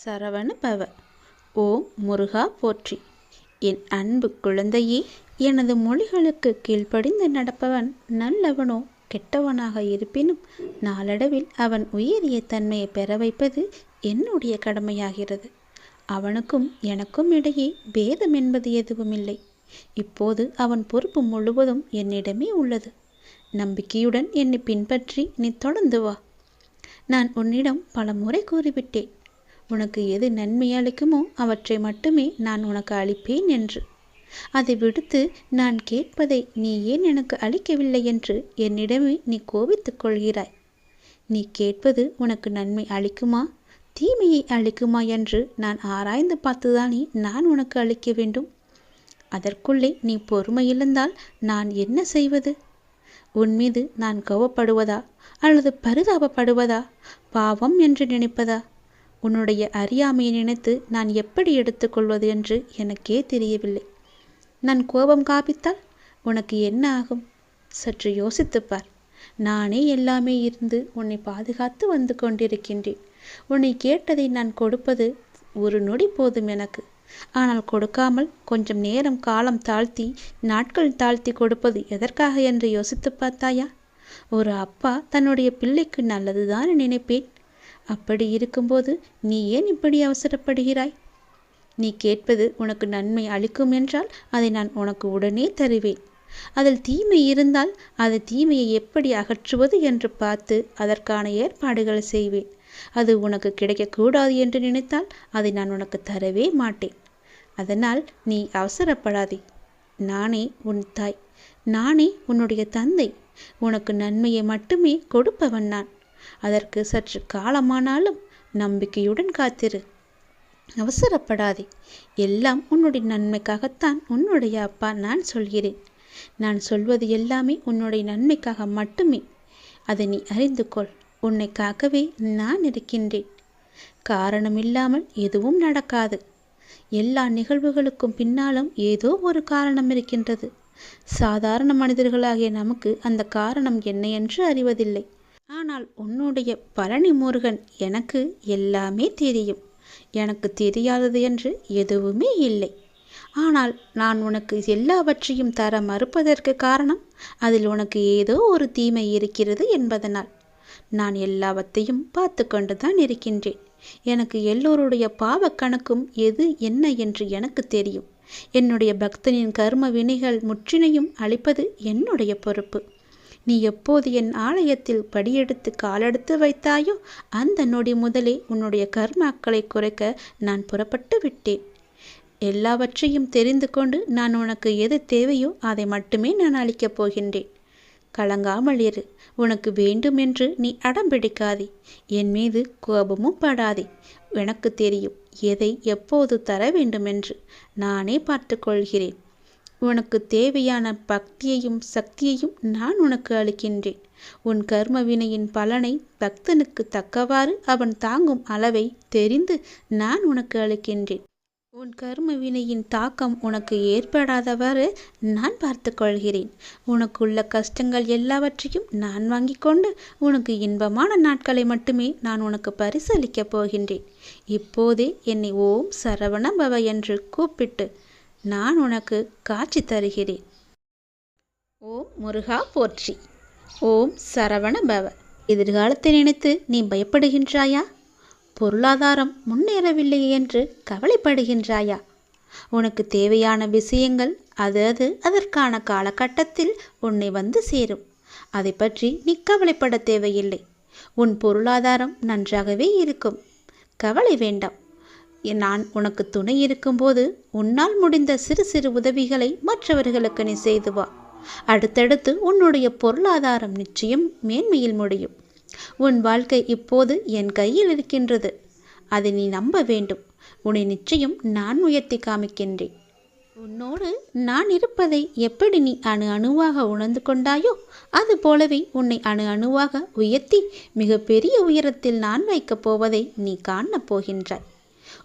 சரவண பவ ஓம் முருகா போற்றி. என் அன்பு குழந்தையே எனது மொழிகளுக்கு கீழ்ப்படிந்து நடப்பவன் நல்லவனோ கெட்டவனாக இருப்பினும் நாளடைவில் அவன் உயரிய தன்மையை பெற வைப்பது என்னுடைய கடமையாகிறது. அவனுக்கும் எனக்கும் இடையே பேதம் என்பது எதுவும் இல்லை இப்போது அவன் பொறுப்பு முழுவதும் என்னிடமே உள்ளது. நம்பிக்கையுடன் என்னை பின்பற்றி நீ தொடர்ந்து வா. நான் உன்னிடம் பல முறை கூறிவிட்டேன். உனக்கு எது நன்மை அளிக்குமோ அவற்றை மட்டுமே நான் உனக்கு அளிப்பேன் என்று. அதை விடுத்து நான் கேட்பதை நீ ஏன் எனக்கு அளிக்கவில்லை என்று என்னிடமே நீ கோபித்துக் கொள்கிறாய். நீ கேட்பது உனக்கு நன்மை அளிக்குமா? தீமையை அளிக்குமா என்று நான் ஆராய்ந்து பார்த்துதானே நான் உனக்கு அளிக்க வேண்டும். அதற்குள்ளே நீ பொறுமை இழந்தால் நான் என்ன செய்வது? உன் மீது நான் கோவப்படுவதா? அல்லது பரிதாபப்படுவதா? பாவம் என்று நினைப்பதா? உன்னுடைய அறியாமையை நினைத்து நான் எப்படி எடுத்துக்கொள்வது என்று எனக்கே தெரியவில்லை. நான் கோபம் காப்பித்தால் உனக்கு என்ன ஆகும்? சற்று யோசித்துப்பார் நானே எல்லாமே இருந்து உன்னை பாதுகாத்து வந்து கொண்டிருக்கின்றேன். உன்னை கேட்டதை நான் கொடுப்பது ஒரு நொடி போதும் எனக்கு. ஆனால் கொடுக்காமல் கொஞ்சம் நேரம் காலம் தாழ்த்தி நாட்கள் தாழ்த்தி கொடுப்பது எதற்காக என்று யோசித்து பார்த்தாயா? ஒரு அப்பா தன்னுடைய பிள்ளைக்கு நல்லதுதான் நினைப்பேன். அப்படி இருக்கும்போது நீ ஏன் இப்படி அவசரப்படுகிறாய்? நீ கேட்பது உனக்கு நன்மை அளிக்கும் என்றால் அதை நான் உனக்கு உடனே தருவேன். அதில் தீமை இருந்தால் அது தீமையை எப்படி அகற்றுவது என்று பார்த்து அதற்கான ஏற்பாடுகள் செய்வேன். அது உனக்கு கிடைக்கக்கூடாது என்று நினைத்தால் அதை நான் உனக்கு தரவே மாட்டேன். அதனால் நீ அவசரப்படாதே. நானே உன் தாய். நானே உன்னுடைய தந்தை. உனக்கு நன்மையை மட்டுமே கொடுப்பவன் நான். அதற்கு சற்று காலமானாலும் நம்பிக்கையுடன் காத்திரு. அவசரப்படாதே. எல்லாம் உன்னுடைய நன்மைக்காகத்தான் உன்னுடைய அப்பா நான் சொல்கிறேன். நான் சொல்வது எல்லாமே உன்னுடைய நன்மைக்காக மட்டுமே. அதை நீ அறிந்து கொள். உன்னை காக்கவே நான் இருக்கின்றேன். காரணம் இல்லாமல் எதுவும் நடக்காது. எல்லா நிகழ்வுகளுக்கும் பின்னாலும் ஏதோ ஒரு காரணம் இருக்கின்றது. சாதாரண மனிதர்களாகிய நமக்கு அந்த காரணம் என்ன என்று அறிவதில்லை. ஆனால் உன்னுடைய பழனி முருகன் எனக்கு எல்லாமே தெரியும். எனக்கு தெரியாதது என்று எதுவுமே இல்லை. ஆனால் நான் உனக்கு எல்லாவற்றையும் தர மறுப்பதற்கு காரணம் அதில் உனக்கு ஏதோ ஒரு தீமை இருக்கிறது என்பதனால். நான் எல்லாவற்றையும் பார்த்து கொண்டுதான் இருக்கின்றேன். எனக்கு எல்லோருடைய பாவ கணக்கும் எது என்ன என்று எனக்கு தெரியும். என்னுடைய பக்தனின் கர்ம வினைகள் முற்றினையும் அளிப்பது என்னுடைய பொறுப்பு. நீ எப்போது என் ஆலயத்தில் படியெடுத்து காலெடுத்து வைத்தாயோ அந்த நொடி முதலே உன்னுடைய கர்மாக்களை குறைக்க நான் புறப்பட்டு விட்டேன். எல்லாவற்றையும் தெரிந்து கொண்டு நான் உனக்கு எது தேவையோ அதை மட்டுமே நான் அளிக்கப் போகின்றேன். கலங்காமல் இரு. உனக்கு வேண்டுமென்று நீ அடம் பிடிக்காதே. என் மீது கோபமும் படாதே. எனக்கு தெரியும் எதை எப்போது தர வேண்டுமென்று. நானே பார்த்து கொள்கிறேன் உனக்கு தேவையான பக்தியையும் சக்தியையும் நான் உனக்கு அளிக்கின்றேன். உன் கர்ம வினையின் பலனை பக்தனுக்கு தக்கவாறு அவன் தாங்கும் அளவை தெரிந்து நான் உனக்கு அளிக்கின்றேன். உன் கர்ம வினையின் தாக்கம் உனக்கு ஏற்படாதவாறு நான் பார்த்து கொள்கிறேன். உனக்குள்ள கஷ்டங்கள் எல்லாவற்றையும் நான் வாங்கி கொண்டு உனக்கு இன்பமான நாட்களை மட்டுமே நான் உனக்கு பரிசளிக்கப் போகின்றேன். இப்போதே என்னை ஓம் சரவண பவ என்று கூப்பிட்டு நான் உனக்கு காட்சி தருகிறேன். ஓம் முருகா போற்றி. ஓம் சரவண பவ. எதிர்காலத்தை நினைத்து நீ பயப்படுகின்றாயா? பொருளாதாரம் முன்னேறவில்லை என்று கவலைப்படுகின்றாயா? உனக்கு தேவையான விஷயங்கள் அது அது அதற்கான காலகட்டத்தில் உன்னை வந்து சேரும். அதை பற்றி நீ கவலைப்பட தேவையில்லை. உன் பொருளாதாரம் நன்றாகவே இருக்கும். கவலை வேண்டாம். நான் உனக்கு துணை இருக்கும்போது உன்னால் முடிந்த சிறு சிறு உதவிகளை மற்றவர்களுக்கு நீ செய்து வா. அடுத்தடுத்து உன்னுடைய பொருளாதாரம் நிச்சயம் மேன்மையில் முடியும். உன் வாழ்க்கை இப்போது என் கையில் இருக்கின்றது. அதை நீ நம்ப வேண்டும். உன்னை நிச்சயம் நான் உயர்த்தி காமிக்கின்றேன். உன்னோடு நான் இருப்பதை எப்படி நீ அணு அணுவாக உணர்ந்து கொண்டாயோ அது போலவே உன்னை அணு அணுவாக உயர்த்தி மிகப்பெரிய உயரத்தில் நான் வைக்கப் போவதை நீ காணப் போகின்றாய்.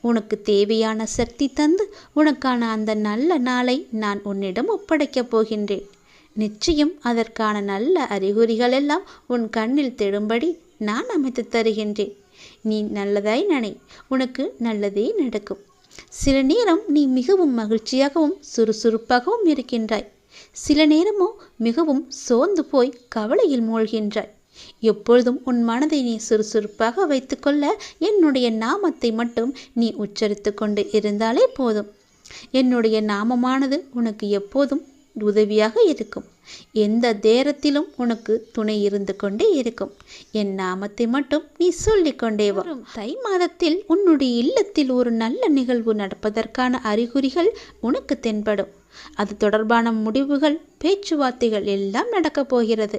உனக்கு தேவையான சக்தி தந்து உனக்கான அந்த நல்ல நாளை நான் உன்னிடம் ஒப்படைக்கப் போகின்றேன். நிச்சயம் அதற்கான நல்ல அறிகுறிகள் எல்லாம் உன் கண்ணில் தெழும்படி நான் அமைத்து தருகின்றேன். நீ நல்லதாய் நினை உனக்கு நல்லதே நடக்கும். சில நேரம் நீ மிகவும் மகிழ்ச்சியாகவும் சுறுசுறுப்பாகவும் இருக்கின்றாய். சில நேரமோ மிகவும் சோர்ந்து போய் கவலையில் மூழ்கின்றாய். எப்பொழுதும் உன் மனதை நீ சுறுசுறுப்பாக வைத்துக்கொள்ள என்னுடைய நாமத்தை மட்டும் நீ உச்சரித்து கொண்டு இருந்தாலே போதும். என்னுடைய நாமமானது உனக்கு எப்போதும் உதவியாக இருக்கும். எந்த நேரத்திலும் உனக்கு துணை இருந்து கொண்டே இருக்கும். என் நாமத்தை மட்டும் நீ சொல்லிக்கொண்டே வரும் தை மாதத்தில் உன்னுடைய இல்லத்தில் ஒரு நல்ல நிகழ்வு நடப்பதற்கான அறிகுறிகள் உனக்கு தென்படும். அது தொடர்பான முடிவுகள் பேச்சுவார்த்தைகள் எல்லாம் நடக்கப் போகிறது.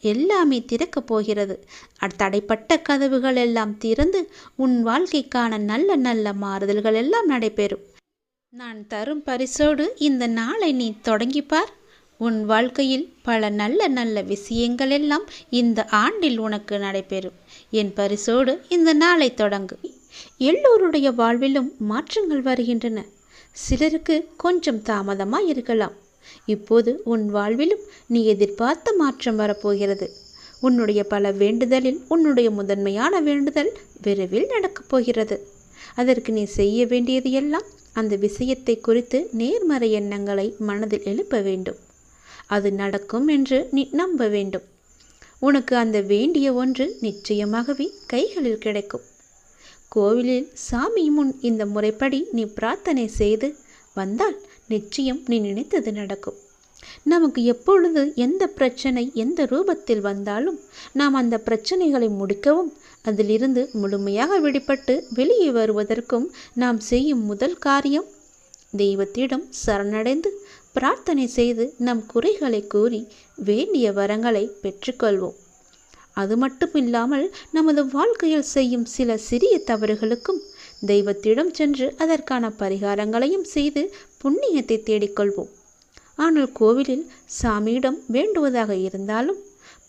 எல்லாமே திறக்கப் போகிறது. தடைப்பட்ட கதவுகள் எல்லாம் திறந்து உன் வாழ்க்கைக்கான நல்ல நல்ல மாறுதல்கள் எல்லாம் நடைபெறும். நான் தரும் பரிசோடு இந்த நாளை நீ தொடங்கிப்பார் உன் வாழ்க்கையில் பல நல்ல நல்ல விஷயங்கள் எல்லாம் இந்த ஆண்டில் உனக்கு நடைபெறும். என் பரிசோடு இந்த நாளை தொடங்கு. எல்லோருடைய வாழ்விலும் மாற்றங்கள் வருகின்றன. சிலருக்கு கொஞ்சம் தாமதமாக இருக்கலாம். இப்போது உன் வாழ்விலும் நீ எதிர்பார்த்த மாற்றம் வரப்போகிறது. உன்னுடைய பல வேண்டுதலில் உன்னுடைய முதன்மையான வேண்டுதல் விரைவில் நடக்கப் போகிறது. அதற்கு நீ செய்ய வேண்டியது எல்லாம் அந்த விஷயத்தை குறித்து நேர்மறை எண்ணங்களை மனதில் எழுப்ப வேண்டும். அது நடக்கும் என்று நீ நம்ப வேண்டும். உனக்கு அந்த வேண்டிய ஒன்று நிச்சயமாகவே கைகளில் கிடைக்கும். கோவிலில் சாமி முன் இந்த முறைப்படி நீ பிரார்த்தனை செய்து வந்தால் நிச்சயம் நீ நினைத்தது நடக்கும். நமக்கு எப்பொழுது எந்த பிரச்சனை எந்த ரூபத்தில் வந்தாலும் நாம் அந்த பிரச்சனைகளை முடிக்கவும் அதிலிருந்து முழுமையாக விடுபட்டு வெளியே வருவதற்கும் நாம் செய்யும் முதல் காரியம் தெய்வத்திடம் சரணடைந்து பிரார்த்தனை செய்து நம் குறைகளை கூறி வேண்டிய வரங்களை பெற்றுக்கொள்வோம். அது மட்டும் இல்லாமல் நமது வாழ்க்கையில் செய்யும் சில சிறிய தவறுகளுக்கும் தெய்வத்திடம் சென்று அதற்கான பரிகாரங்களையும் செய்து புண்ணியத்தை தேடிக்கொள்வோம். ஆனால் கோவிலில் சாமியிடம் வேண்டுவதாக இருந்தாலும்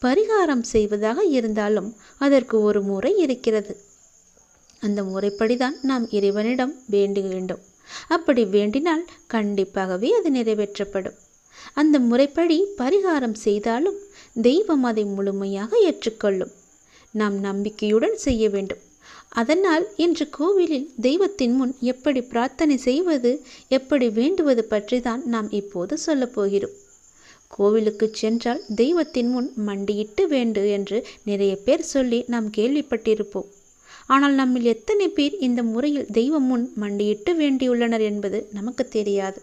பரிகாரம் செய்வதாக இருந்தாலும் அதற்கு ஒரு முறை இருக்கிறது. அந்த முறைப்படிதான் நாம் இறைவனிடம் வேண்டு வேண்டும் அப்படி வேண்டினால் கண்டிப்பாகவே அது நிறைவேற்றப்படும். அந்த முறைப்படி பரிகாரம் செய்தாலும் தெய்வம் அதை முழுமையாக ஏற்றுக்கொள்ளும். நாம் நம்பிக்கையுடன் செய்ய வேண்டும். அதனால் இன்று கோவிலில் தெய்வத்தின் முன் எப்படி பிரார்த்தனை செய்வது எப்படி வேண்டுவது பற்றி தான் நாம் இப்போது சொல்லப் போகிறோம். கோவிலுக்கு சென்றால் தெய்வத்தின் முன் மண்டியிட்டு வேண்டு என்று நிறைய பேர் சொல்லி நாம் கேள்விப்பட்டிருப்போம். ஆனால் நம்மில் எத்தனை பேர் இந்த முறையில் தெய்வம் முன் மண்டியிட்டு வேண்டியுள்ளனர் என்பது நமக்கு தெரியாது.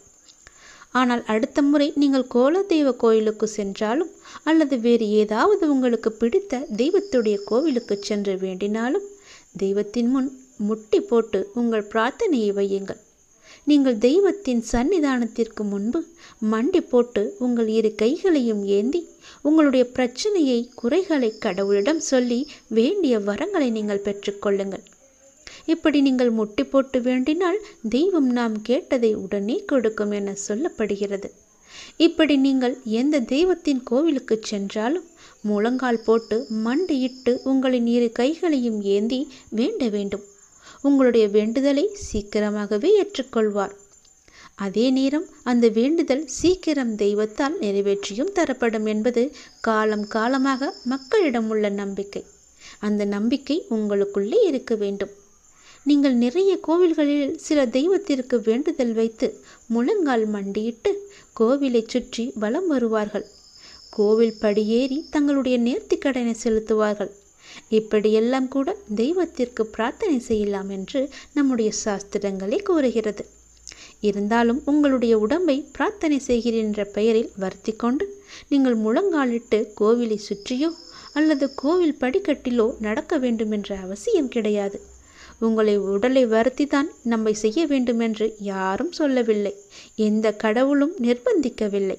ஆனால் அடுத்த முறை நீங்கள் கோலதெய்வ கோயிலுக்கு சென்றாலும் அல்லது வேறு ஏதாவது உங்களுக்கு பிடித்த தெய்வத்துடைய கோவிலுக்கு சென்று வேண்டினாலும் தெய்வத்தின் முன் முட்டி போட்டு உங்கள் பிரார்த்தனையை வையுங்கள். நீங்கள் தெய்வத்தின் சன்னிதானத்திற்கு முன்பு மண்டி போட்டு உங்கள் இரு கைகளையும் ஏந்தி உங்களுடைய பிரச்சனையை குறைகளை கடவுளிடம் சொல்லி வேண்டிய வரங்களை நீங்கள் பெற்றுக்கொள்ளுங்கள் இப்படி நீங்கள் முட்டி போட்டு வேண்டினால் தெய்வம் நாம் கேட்டதை உடனே கொடுக்கும் என சொல்லப்படுகிறது. இப்படி நீங்கள் எந்த தெய்வத்தின் கோவிலுக்கு சென்றாலும் முழங்கால் போட்டு மண்டியிட்டு உங்களின் இரு கைகளையும் ஏந்தி வேண்ட வேண்டும். உங்களுடைய வேண்டுதலை சீக்கிரமாகவே ஏற்றுக்கொள்வார். அதே நேரம் அந்த வேண்டுதல் சீக்கிரம் தெய்வத்தால் நிறைவேற்றியும் தரப்படும் என்பது காலம் காலமாக மக்களிடம் உள்ள நம்பிக்கை. அந்த நம்பிக்கை உங்களுக்குள்ளே இருக்க வேண்டும். நீங்கள் நிறைய கோவில்களில் சில தெய்வத்திற்கு வேண்டுதல் வைத்து முழங்கால் மண்டியிட்டு கோவிலை சுற்றி வலம் வருவார்கள். கோவில் படியேறி தங்களுடைய நேர்த்திக்கடனை செலுத்துவார்கள். இப்படியெல்லாம் கூட தெய்வத்திற்கு பிரார்த்தனை செய்யலாம் என்று நம்முடைய சாஸ்திரங்களே கூறுகிறது. இருந்தாலும் உங்களுடைய உடம்பை பிரார்த்தனை செய்கிறேன் என்ற பெயரில் வருத்தி கொண்டு நீங்கள் முழங்காலிட்டு கோவிலை சுற்றியோ அல்லது கோவில் படிக்கட்டிலோ நடக்க வேண்டும் என்ற அவசியம் கிடையாது. உங்களை உடலை வருத்தி தான் நம்மை செய்ய வேண்டுமென்று யாரும் சொல்லவில்லை. எந்த கடவுளும் நிர்பந்திக்கவில்லை.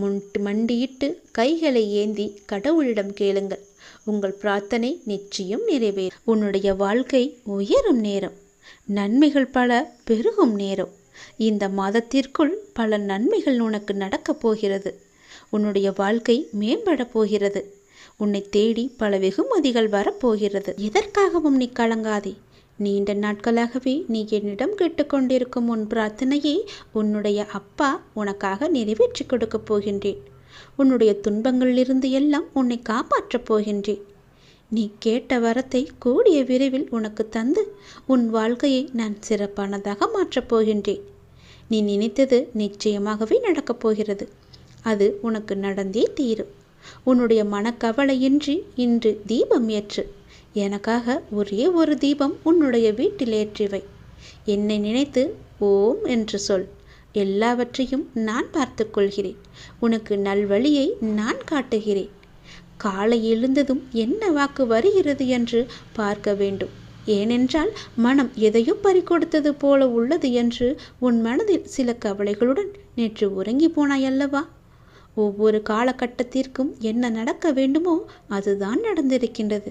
முன்ட்டு மண்டியிட்டு கைகளை ஏந்தி கடவுளிடம் கேளுங்கள். உங்கள் பிரார்த்தனை நிச்சயம் நிறைவேறும். உன்னுடைய வாழ்க்கை உயரும் நேரம். நன்மைகள் பல பெருகும் நேரம். இந்த மாதத்திற்குள் பல நன்மைகள் உனக்கு நடக்கப் போகிறது. உன்னுடைய வாழ்க்கை மேம்பட போகிறது. உன்னை தேடி பல வெகுமதிகள் வரப்போகிறது எதற்காகவும் நீ கலங்காதே. நீண்ட நாட்களாகவே நீ என்னிடம் கேட்டுக்கொண்டிருக்கும் உன் பிரார்த்தனையை உன்னுடைய அப்பா உனக்காக நிறைவேற்றி கொடுக்கப் போகின்றேன். உன்னுடைய துன்பங்களிலிருந்து எல்லாம் உன்னை காப்பாற்றப் போகின்றேன். நீ கேட்ட வரத்தை கூடிய விரைவில் உனக்கு தந்து உன் வாழ்க்கையை நான் சிறப்பானதாக மாற்றப் போகின்றேன். நீ நினைத்தது நிச்சயமாகவே நடக்கப் போகிறது. அது உனக்கு நடந்தே தீரும். உன்னுடைய மனக்கவலையின்றி இன்று தீபம் ஏற்று எனக்காக ஒரே ஒரு தீபம் உன்னுடைய வீட்டில் ஏற்றிவை என்னை நினைத்து ஓம் என்று சொல். எல்லாவற்றையும் நான் பார்த்து கொள்கிறேன். உனக்கு நல்வழியை நான் காட்டுகிறேன். காலை எழுந்ததும் என்ன வாக்கு வருகிறது என்று பார்க்க வேண்டும். ஏனென்றால் மனம் எதையோ பறிக்கொடுத்தது போல உள்ளது என்று உன் மனதில் சில கவலைகளுடன் நேற்று உறங்கி போனாய் அல்லவா? ஒவ்வொரு காலகட்டத்திற்கும் என்ன நடக்க வேண்டுமோ அதுதான் நடந்திருக்கின்றது.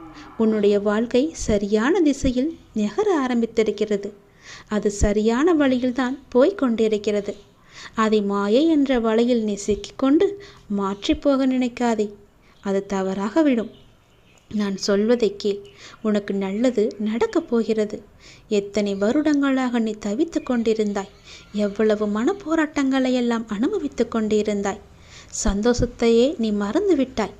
உன்னுடைய வாழ்க்கை சரியான திசையில் நகர ஆரம்பித்திருக்கிறது. அது சரியான வழியில்தான் போய்க் கொண்டிருக்கிறது. அதை மாயை என்ற வலையில் நீ சிக்கிக்கொண்டு மாற்றிப் போக நினைக்காதே. அது தவறாக விடும். நான் சொல்வதை கேள். உனக்கு நல்லது நடக்கப் போகிறது. எத்தனை வருடங்களாக நீ தவித்து கொண்டிருந்தாய். எவ்வளவு மனப்போராட்டங்களை எல்லாம் அனுபவித்து கொண்டிருந்தாய். சந்தோஷத்தையே நீ மறந்து விட்டாய்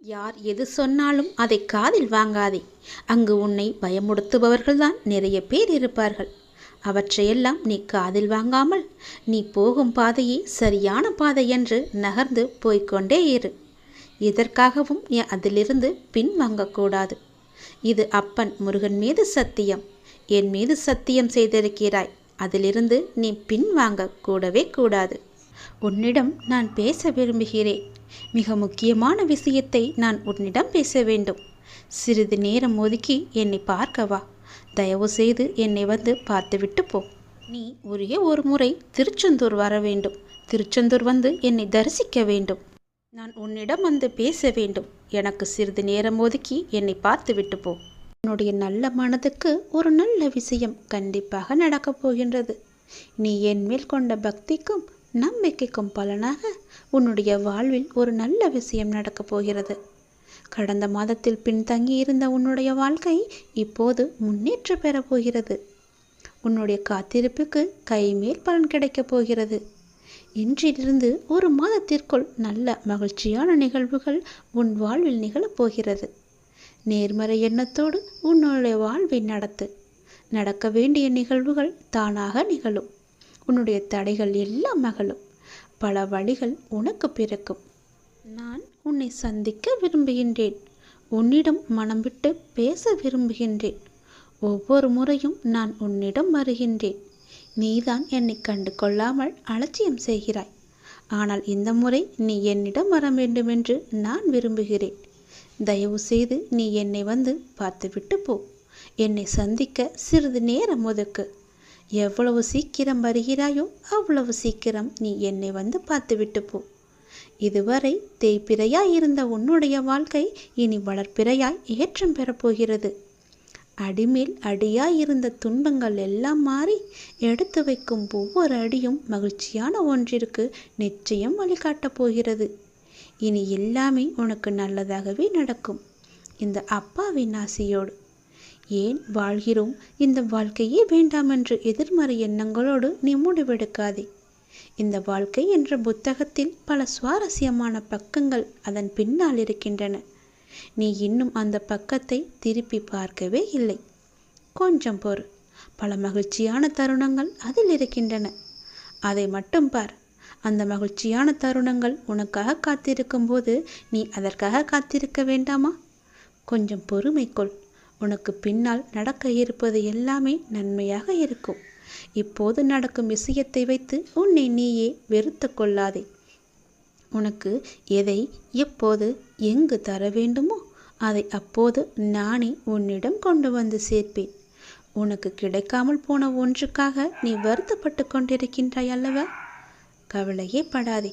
யார் எது சொன்னாலும் அதை காதில் வாங்காதே. அங்கு உன்னை பயமுடுத்துபவர்கள்தான் நிறைய பேர் இருப்பார்கள். அவற்றையெல்லாம் நீ காதில் வாங்காமல் நீ போகும் பாதையே சரியான பாதை என்று நகர்ந்து போய்க்கொண்டே இரு. இதற்காகவும் நீ அதிலிருந்து பின் வாங்கக்கூடாது இது அப்பன் முருகன் மீது சத்தியம். என் மீது சத்தியம் செய்திருக்கிறாய். அதிலிருந்து நீ பின்வாங்க கூடவே கூடாது. உன்னிடம் நான் பேச விரும்புகிறேன். மிக முக்கியமான விஷயத்தை நான் உன்னிடம் பேச வேண்டும். சிறிது நேரம் ஒதுக்கி என்னை பார்க்கவா. தயவு செய்து என்னை வந்து பார்த்துவிட்டு போ. நீ ஒரே ஒரு முறை திருச்செந்தூர் வர வேண்டும். திருச்செந்தூர் வந்து என்னை தரிசிக்க வேண்டும். நான் உன்னிடம் வந்து பேச வேண்டும். எனக்கு சிறிது நேரம் ஒதுக்கி என்னை பார்த்து விட்டு போ. உன்னுடைய நல்ல மனதுக்கு ஒரு நல்ல விஷயம் கண்டிப்பாக நடக்கப் போகின்றது. நீ என் மேல் கொண்ட பக்திக்கும் நம்பிக்கைக்கும் பலனாக உன்னுடைய வாழ்வில் ஒரு நல்ல விஷயம் நடக்கப் போகிறது. கடந்த மாதத்தில் பின்தங்கி இருந்த உன்னுடைய வாழ்க்கை இப்போது முன்னேற்றம் பெறப் போகிறது. உன்னுடைய காத்திருப்புக்கு கைமேல் பலன் கிடைக்கப் போகிறது. இன்றிலிருந்து ஒரு மாதத்திற்குள் நல்ல மகிழ்ச்சியான நிகழ்வுகள் உன் வாழ்வில் நிகழப் போகிறது. நேர்மறை எண்ணத்தோடு உன்னுடைய வாழ்வை நடத்து. நடக்க வேண்டிய நிகழ்வுகள் தானாக நிகழும். உன்னுடைய தடைகள் எல்லாம் மகளும் பல வழிகள் உனக்கு பிறக்கும். நான் உன்னை சந்திக்க விரும்புகின்றேன். உன்னிடம் மனம் விட்டு பேச விரும்புகின்றேன். ஒவ்வொரு முறையும் நான் உன்னிடம் வருகின்றேன். நீதான் என்னை கண்டு கொள்ளாமல் அலட்சியம் செய்கிறாய். ஆனால் இந்த முறை நீ என்னிடம் வர வேண்டுமென்று நான் விரும்புகிறேன். தயவு செய்து நீ என்னை வந்து பார்த்துவிட்டு போ. என்னை சந்திக்க சிறிது நேரம் ஒதுக்கு. எவ்வளவு சீக்கிரம் வருகிறாயோ அவ்வளவு சீக்கிரம் நீ என்னை வந்து பார்த்துவிட்டு போ. இதுவரை தேய்பிறையாய் இருந்த உன்னுடைய வாழ்க்கை இனி வளர்ப்பிறையாய் ஏற்றம் பெறப்போகிறது அடிமேல் அடியாய் இருந்த துன்பங்கள் எல்லாம் மாறி எடுத்து வைக்கும் ஒவ்வொரு அடியும் மகிழ்ச்சியான ஒன்றிற்கு நிச்சயம் வழிகாட்டப் போகிறது. இனி எல்லாமே உனக்கு நல்லதாகவே நடக்கும். இந்த அப்பாவின் ஆசையோடு ஏன் வாழ்கிறோம்? இந்த வாழ்க்கையே வேண்டாம் என்று எதிர்மறை எண்ணங்களோடு நீ முடிவெடுக்காதே. இந்த வாழ்க்கை என்ற புத்தகத்தில் பல சுவாரஸ்யமான பக்கங்கள் அதன் பின்னால் இருக்கின்றன. நீ இன்னும் அந்த பக்கத்தை திருப்பி பார்க்கவே இல்லை. கொஞ்சம் பொறு. பல மகிழ்ச்சியான தருணங்கள் அதில் இருக்கின்றன. அதை மட்டும் பார். அந்த மகிழ்ச்சியான தருணங்கள் உனக்காக காத்திருக்கும் போது நீ அதற்காக காத்திருக்க வேண்டாமா? கொஞ்சம் பொறுமை கொள். உனக்கு பின்னால் நடக்க இருப்பது எல்லாமே நன்மையாக இருக்கும். இப்போது நடக்கும் விஷயத்தை வைத்து உன்னை நீயே வெறுத்து கொள்ளாதே. உனக்கு எதை எப்போது எங்கு தர வேண்டுமோ அதை அப்போது நானே உன்னிடம் கொண்டு வந்து சேர்ப்பேன். உனக்கு கிடைக்காமல் போன ஒன்றுக்காக நீ வருத்தப்பட்டு கொண்டிருக்கின்றாய் அல்லவா? கவலையே படாதே.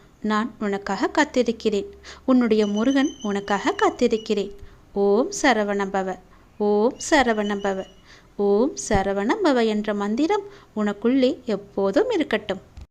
நான் உனக்காக காத்திருக்கிறேன். உன்னுடைய முருகன் உனக்காக காத்திருக்கிறேன். ஓம் சரவணபவ ஓம் சரவணபவ ஓம் சரவணபவ என்ற மந்திரம் உனக்குள்ளே எப்போதும் இருக்கட்டும்.